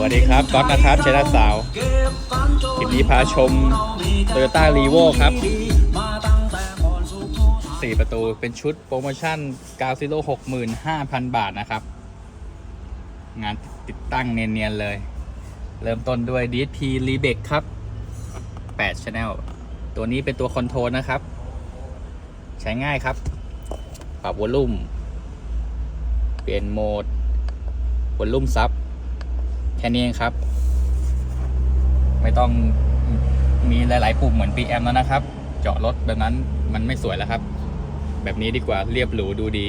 สวัสดีครับก๊อตนะครับเชนาสาวคลิปนี้พาชม Toyota r e v o ครับ 4 ประตูเป็นชุดโปรโมชั่นกาวซิโล65,000 บาทนะครับ งานติดตั้งเนียนๆเลย เริ่มต้นด้วย DSP r e b e c ครับ8 Channel ตัวนี้เป็นตัวคอนโทรลนะครับ ใช้ง่ายครับ ปรับวอลลุ่ม เปลี่ยนโหมดวอลลุ่มซับ แค่นี้เองครับ ไม่ต้องมีหลาย ๆ ปุ่มเหมือน PM แล้วนะครับ เจาะรถแบบนั้นมันไม่สวยแล้วครับ แบบนี้ดีกว่าเรียบหรูดูดี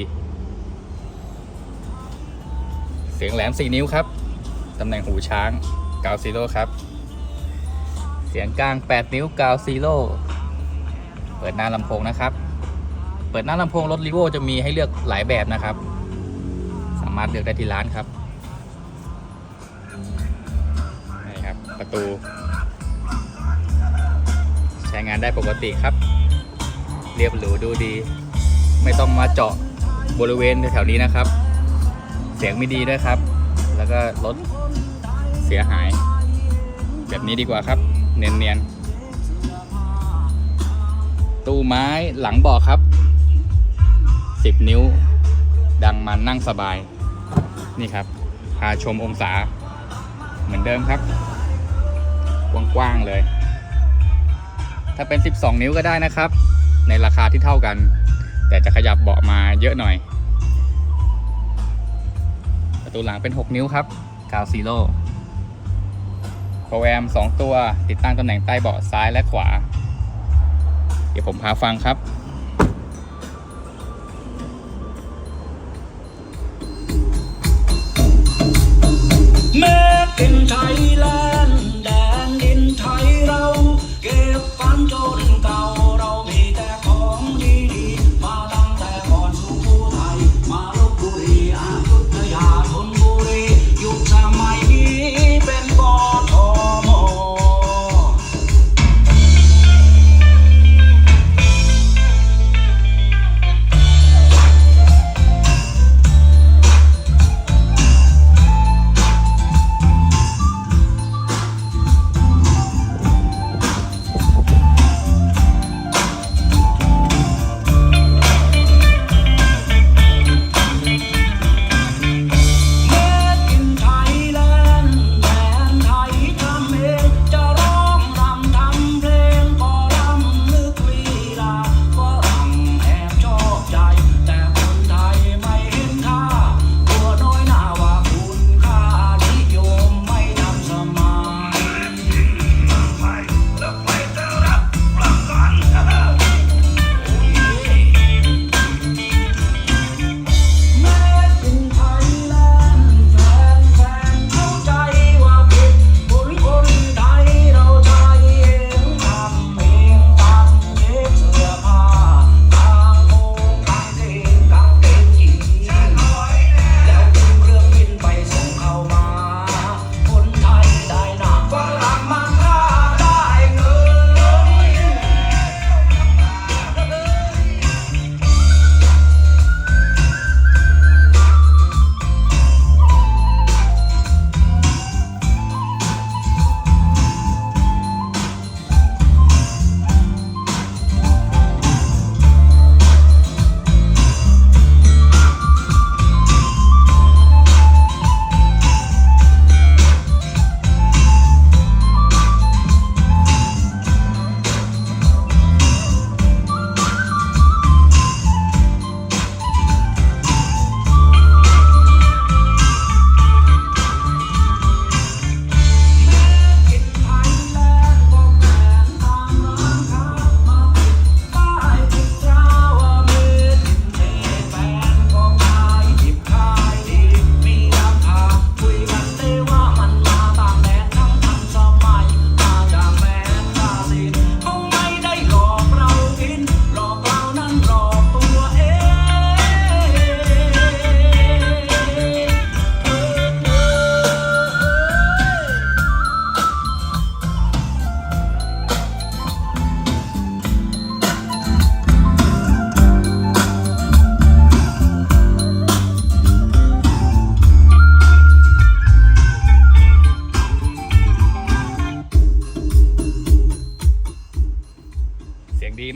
เสียงแหลม 4 นิ้วครับ ตำแหน่งหูช้างกาวซีโร่ครับ เสียงกลาง 8 นิ้วกาวซีโร่เปิดหน้าลำโพงนะครับ เปิดหน้าลำโพงรถลีโวจะมีให้เลือกหลายแบบนะครับ สามารถเลือกได้ที่ร้านครับ ประตู ใช้งานได้ปกติครับ เรียบหรูดูดี ไม่ต้องมาเจาะบริเวณแถวๆนี้นะครับ เสียงไม่ดีด้วยครับ แล้วก็รถเสียหาย แบบนี้ดีกว่าครับ เนียนๆ ตู้ไม้หลังเบาะครับ 10 นิ้ว ดังมันนั่งสบาย นี่ครับ พาชมองศาเหมือนเดิมครับ กว้างๆเลย ถ้าเป็น 12 นิ้วก็ได้นะครับ ในราคาที่เท่ากัน แต่จะขยับเบาะมาเยอะหน่อย ประตูหลังเป็น 6 นิ้วครับกาวซีโร่โปรแอม2 ตัวติดตั้งตำแหน่งใต้เบาะซ้ายและขวา เดี๋ยวผมพาฟังครับ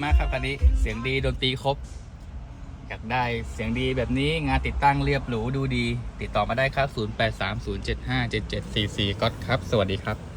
มากครับคันนี้เสียงดีดนตรีครบ อยากได้เสียงดีแบบนี้งานติดตั้งเรียบหรูดูดี ติดต่อมาได้ครับ 0830757744ก็ครับ สวัสดีครับ